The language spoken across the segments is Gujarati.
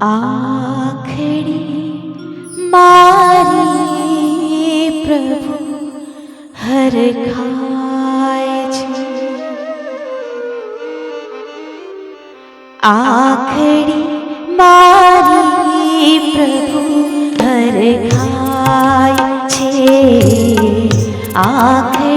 આખડી મારી પ્રભુ હર ખાય છે આખડી મારી પ્રભુ હર ખાય છે આખડી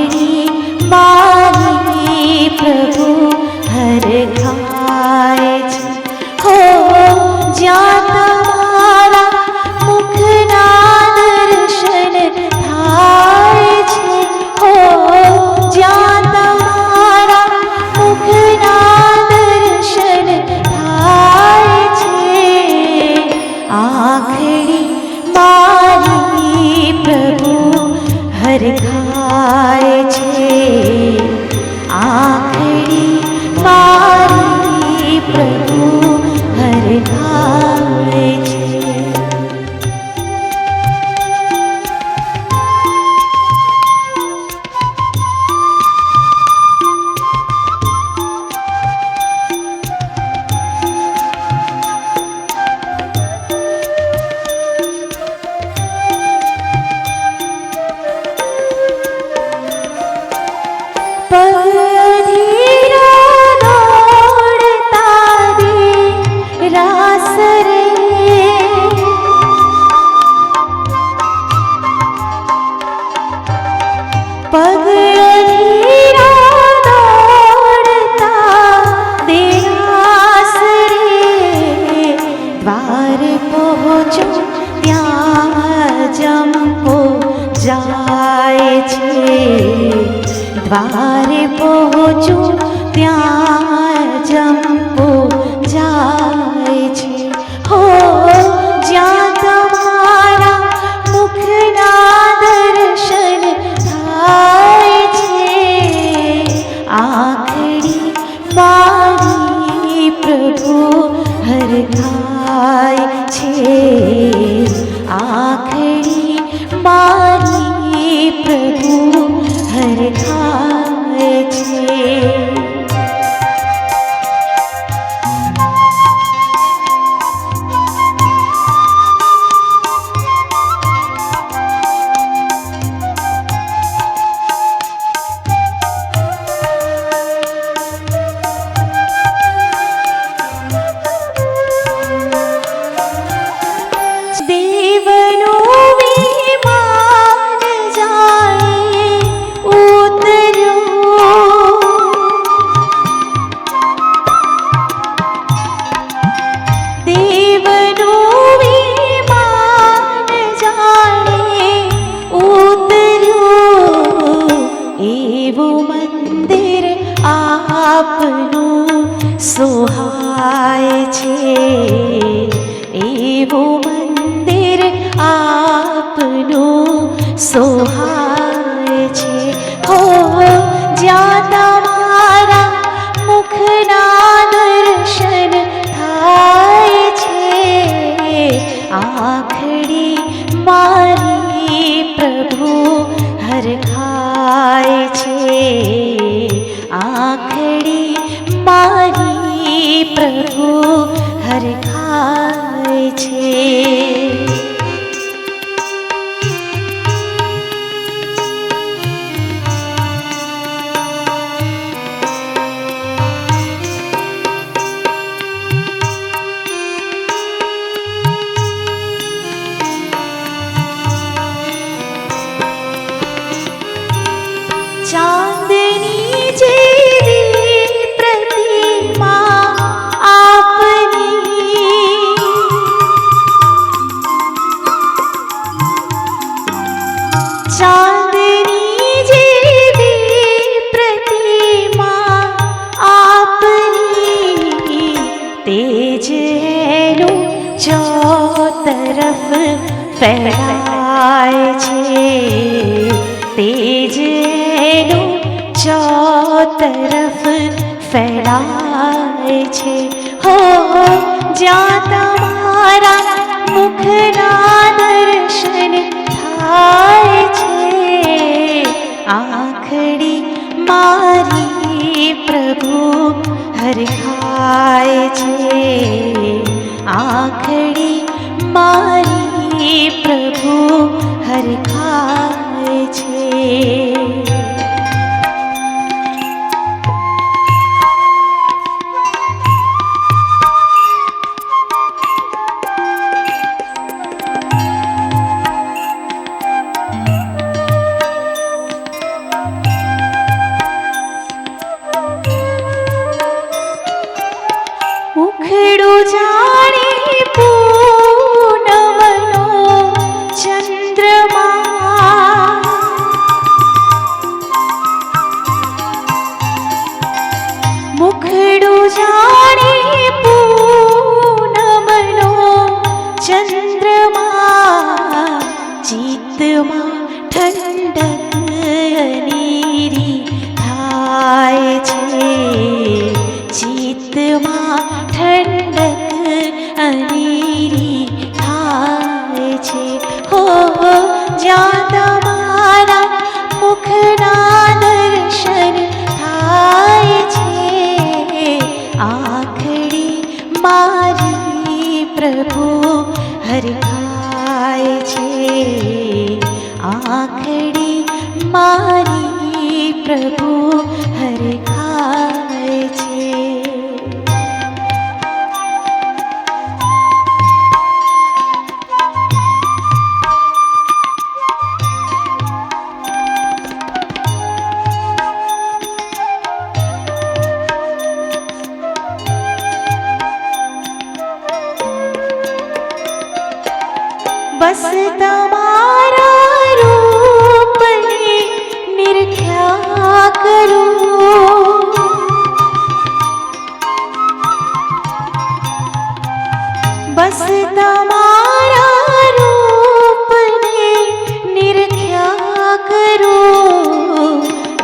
પહોંચો ત્યાં જંપો જાય છે. દ્વારે પહોંચો ત્યાં જંપો છે એવું મંદિર આપનું સોહાય चांदनी जी दी प्रतिमा आपनी तेज लो चो तरफ फैलाए छे तेज लो चो तरफ फैलाए छे हो जाता मारा मुखना दर्शन था આખડી મારી પ્રભુ હરખાય છે આખડી મારી પ્રભુ હરખાય છે પ્રભુ હરખાય છે. આખડી મારી પ્રભુ હરખાય बस तमारा रूप निर्ख्या करो। बस तमारा रूप निर्ख्या करो।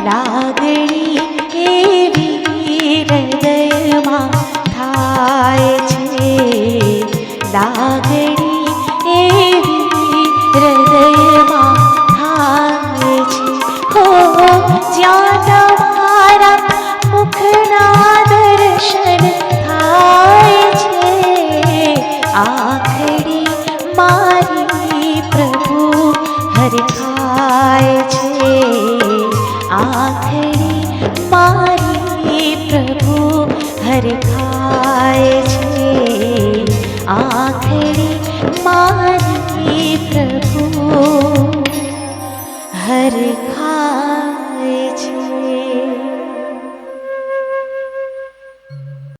लागणी एवी हृदयमा थाय छे। છે આખરી મારી પ્રભુ હર ખાય છે